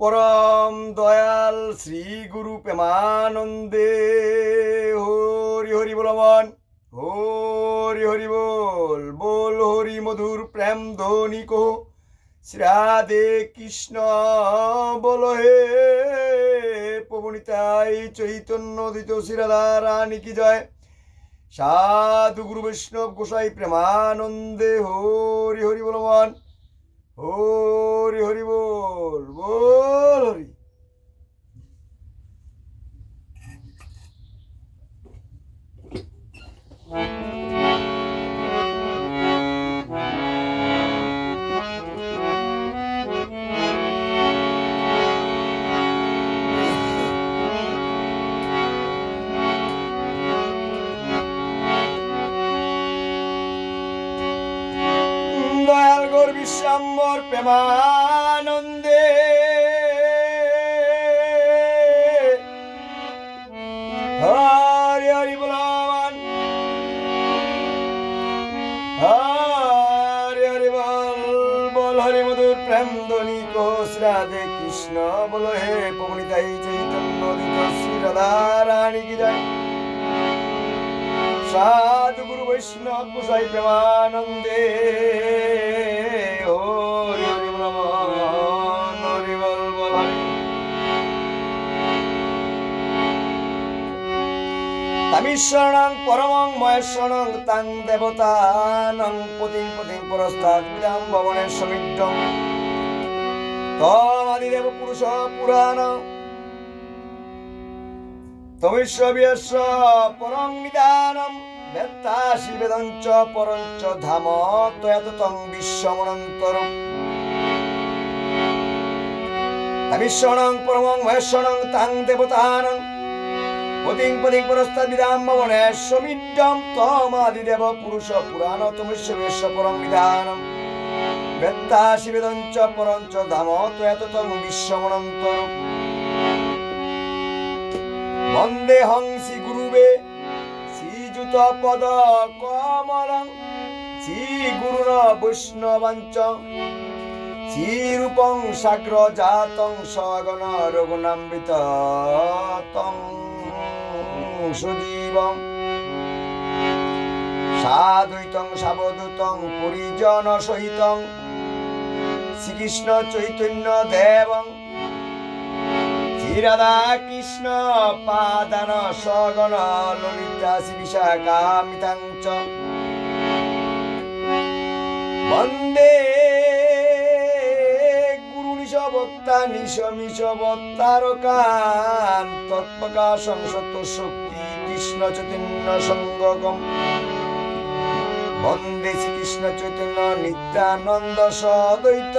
পরম দয়াল শ্রী গুরু প্রেমানন্দে, হরি হরি বলবান হরি হরি বল বল হরি মধুর প্রেম ধ্বনি কো শ্রাদে কৃষ্ণ বল হে পবনিতাই চৈতন্য দিত শ্রীরাধা রানী কি জয়। সাধু গুরু বৈষ্ণব গোসাই প্রেমানন্দে, হরি হরি বলবান হরি হরি বল বল হরি। গৌর বিশ্বাম্বর প্রেমানন্দে। হরি হরি বলবান হরি হরি বল বল হরি মধুর প্রেম ধ্বনি কোষ রাধে কৃষ্ণ। বল হে পবনিতাই চৈতন্য শ্রী রাধা রানী কি যায় সাধু গুরু বৈষ্ণব গোসাই প্রেমানন্দে। তামিশ্বরণং পরমং মহেশ্বরং তাং দেবতানং পতিং পতিং পরস্তাদ বিদাম ভবনের সমিদ্ধং তমাদিদেব পুরুষ পুরাণ তমিশ্ববিয়স্য পরং নিদানম, বেত্তাসি বেদঞ্চ, পরঞ্চ ধাম তয়াত তং বিশ্বমনন্তরম তামিশ্বরণং পরমং মহেশ্বরং তাং দেবতানং। পতিং পতিং পরস্তাদ বিদাম ভবনে সমিড্ডম তমাদিদেব পুরুষ পুরাণ তমিষ্য বিশ্ব পরং নিদানম। বেত্তাসি বেদঞ্চ, পরঞ্চ ধাম তয়াত তং বিশ্বমনন্তরম। বন্দে হংসি গুরুবে। শ্রীযুত পদ কমলং। শ্রী গুরুর বৈষ্ণবাঞ্চ। শ্রীরূপং সাগ্র জাতং সগণ রঘুনামৃত তং সুজীবং। সাধুতং সাবধূতং পরিজন সহিতং শ্রীকৃষ্ণ চৈতন্য দেবং। শ্রীরাধা কৃষ্ণ পাদান সগণ ললিতা শ্রী বিশাখামিতাং চ বন্দে গুরু নিশবক্তা নিশ মিশবত্তারকান তৎপ্রকাশং সত্য শক্তি, কৃষ্ণ চৈতন্য সঙ্গগম। বন্দে শ্রীকৃষ্ণ চৈতন্য, নিত্যানন্দ সদৈত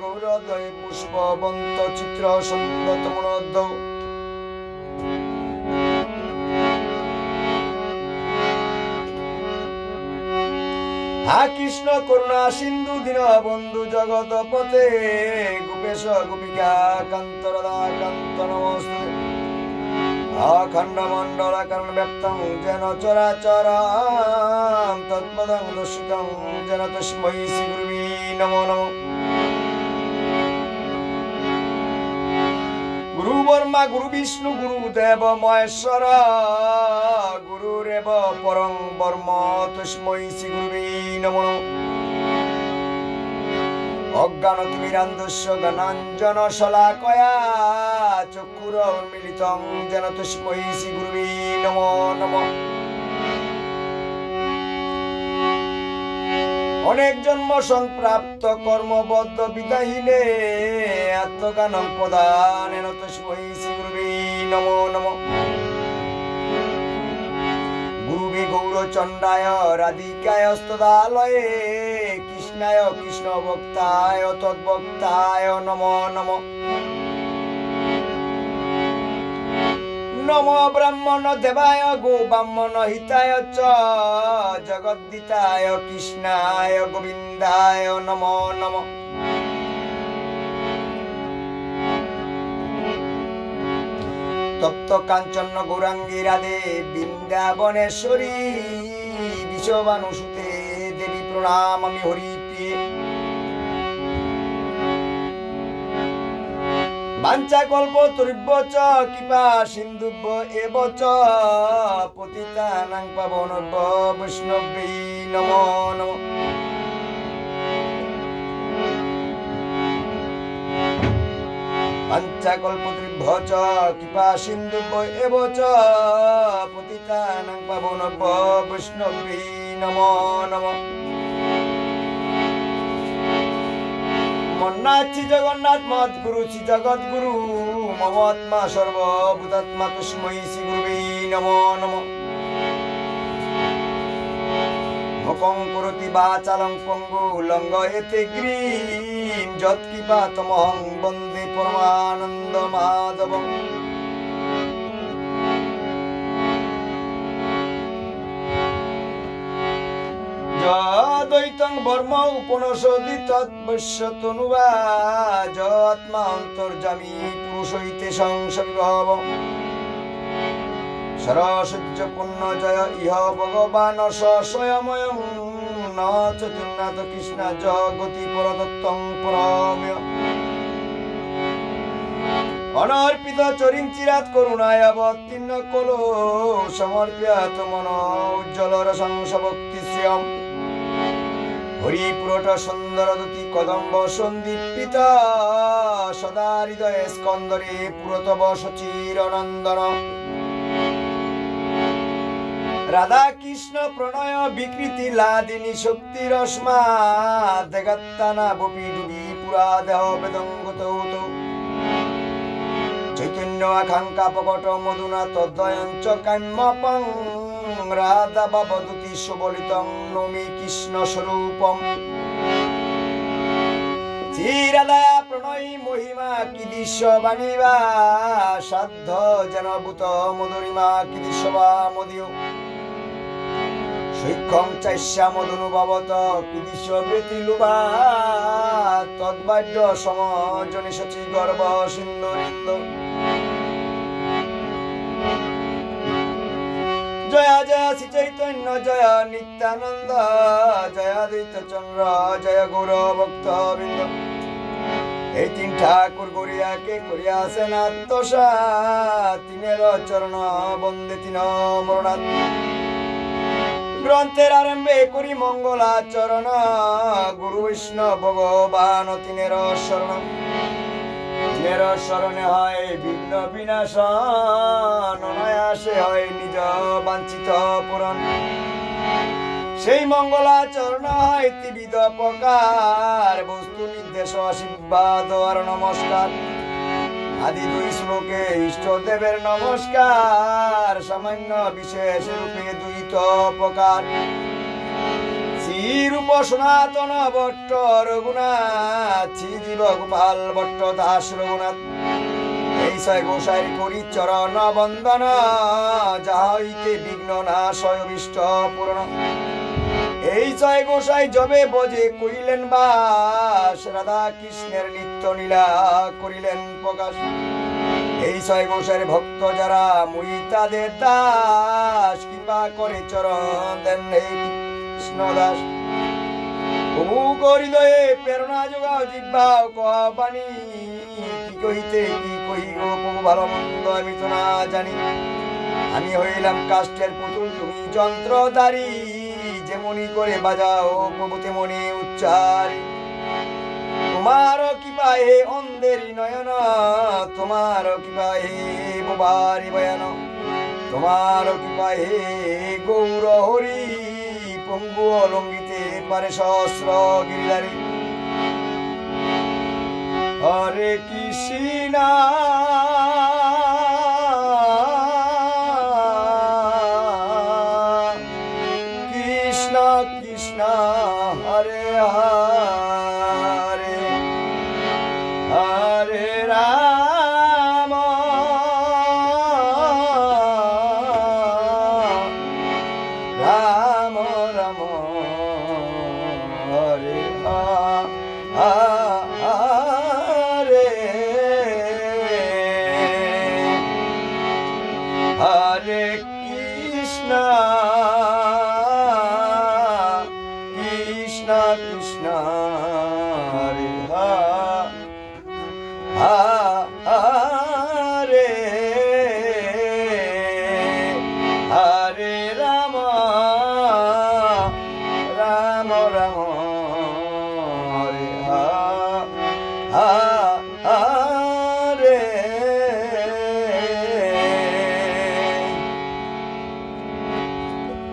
গৌরদয়, পুষ্পবন্ত, চিত্র সঙ্গত মনোদ্য হা কৃষ্ণ করুণা, সিন্ধু দীন, বন্ধু জগত পথে, গোপেশ গোপিকা কান্ত রাধা কান্ত নমস্তে অখণ্ড মণ্ডল কর্ণ ব্যক্তং যেন চরাচরাম তৎপদং দর্শিতং যেন তস্मै শ্রী গুরুবি নমো নমো গুরু বর্মা গুরু বিষ্ণু গুরু দেব মহেশ্বর অজ্ঞান তিমিরান্ধস্য গণাঞ্জন শলাকয়া চক্ষুর মিলিতং যেন তস্मै শ্রী গুরুবি নমো নমঃ। অনেক জন্ম সংপ্রাপ্ত কর্মবদ্ধ বিদাহীনে আত্মজ্ঞান প্রদান তস্मै শ্রী গুরুবি নমো নমঃ। গুরুবি গৌরচণ্ডায় রাধিকায় স্তদালয়ে কৃষ্ণায় কৃষ্ণ ভক্তায় তদ্ভক্তায় নম নম। নম ব্রাহ্মণ দেবায়, গো ব্রাহ্মণ হিতায় চ। জগদ্দিতায় কৃষ্ণায়, গোবিন্দায় নম নম। তপ্ত কাঞ্চন গৌরাঙ্গী রাধে, বৃন্দাবনেশ্বরী বিশ্ববানুসুতে দেবী প্রণাম আমি হরি পাঞ্চাকল্প চ, কৃপা সিন্ধুব্য এব চ পতিতানাং পাবনব্য বৈষ্ণবী নম নম। পঞ্চাকল্পতৃভ্য চ, কৃপা সিন্ধুব্য এব চ পতিতানাং পাবনব্য বৈষ্ণবী নম নম। মন্নাথি জগন্নাথ মত গুরু শ্রী জগৎ গুরু মমাত্মা সর্বভূতাত্মা তুষ্ময়ী শ্রী গুরুবে নম নম। ভকং করতি বাচালং পঙ্গু লঙ্গ এতে গ্রীম, যৎ তমহং বন্দে পরমানন্দ মাধব যদ্বৈতং বর্ম উপনষদি তদ্বশ্য তনুবা যত্মা অন্তর্জামী পুরুষ হইতে সংসবিভব সরসূর্য পুণ্য জয় ইহ ভগবান স স্বয়ময়ং ন চতুর্নাথ কৃষ্ণ জগতি পরদত্তং পরম্য। অনর্পিত চরিং চিরাত করুণায় অবতীর্ণ কলো সমর্পিত মন উজ্জ্বল রসংস ভক্তি শ্রিয়ম। হরিপুরট সুন্দর দুতি কদম্ব সন্দীপিত। সদা হৃদয়ে স্কন্দরে পুরতব সচির নন্দন রাধা কৃষ্ণ প্রণয় বিকৃতি লাদিনী শক্তি রশ্মা। দেগাত্তানা বপি ডুবি পুরা দেহ বেদঙ্গত চৈতন্য আকাঙ্ক্ষা প্রকট মধুনা তদ্বয়ঞ্চ কাম্যপং। রাধা বাবদুতি সুবলিতং নমি কৃষ্ণ স্বরূপম চিরাদয়া প্রণয়ী মহিমা কি দৃশ্য বাণীবা সাধ্য যেন ভূত মধুরিমা কি দৃশ্য বা মদিও সৈক্ষং চাইশ্যা মধুনুভবত কি দৃশ্য ব্যতিলুবা তদ্বাদ্য সমজনী সচি গর্ব সিন্ধুরিন্দ জয় জয় শ্রী চৈতন্য, জয় নিত্যানন্দ, জয় আদিত্য চন্দ্র জয় গৌর ভক্ত বৃন্দ এই তিন ঠাকুর গড়িয়াকে করিয়াছেন আত্মসা তিনের চরণ বন্দে তিন মরণাথ গ্রন্থের আরম্ভে করি মঙ্গলাচরণ। গুরু বৈষ্ণব ভগবান তিনের শরণ। তিনের শরণে হয় বিঘ্ন বিনাশ অনায়াসে হয় নিজ বাঞ্ছিত পূরণ। সেই মঙ্গলাচরণ হয় ত্রিবিধ প্রকার, বস্তু নির্দেশ আশীর্বাদ আর নমস্কার। আদি দুই শ্লোকে ইষ্ট দেবের নমস্কার, সামান্য বিশেষ রূপে দুইত প্রকার। শ্রীরূপ সনাতন ভট্ট রঘুনাথ জীব গোপাল ভট্ট দাস রঘুনাথ। এই ছয় গোসাইর করি চরণ বন্দন যাহা হইতে বিঘ্ন নাশ হয় অভিষ্ট পূর্ণ। এই জয় গোসাই জবে বজে কইলেন বাস রাধা কৃষ্ণের নিত্য লীলা করিলেন প্রকাশ। এই ছয় গোসাইয়ের ভক্ত যারা মুই তাদের দাস, কৃপা করে চরণ দেন হে কৃষ্ণ দাস প্রভু হৃদয়ে প্রেরণা যোগাও জিব্বাও কবানি কি কহিতে, কি কহি গো প্রভু ভালো মন্দ আমি তো আমি হইলাম কাষ্টের পুতুল, তুমি যন্ত্রধারী। যেমনি করে বাজাও, প্রভু তেমনি উচ্চারি। তোমার কৃপা হে অন্ধের নয়ন তোমার কৃপা হে বোবারি বয়ান। তোমার কৃপা হে গৌর হরি পঙ্গু অলঙ্গিতে পারে সহস্র গিরিধারী। হরে কৃষ্ণ কৃষ্ণ কৃষ্ণ হরে হরে।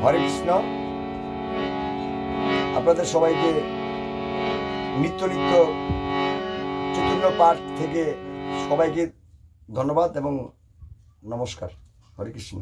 হরে কৃষ্ণ। আপনাদের সবাইকে নিত্য নিত্য চতুর্ণ পাঠ থেকে সবাইকে ধন্যবাদ এবং নমস্কার। হরে কৃষ্ণ।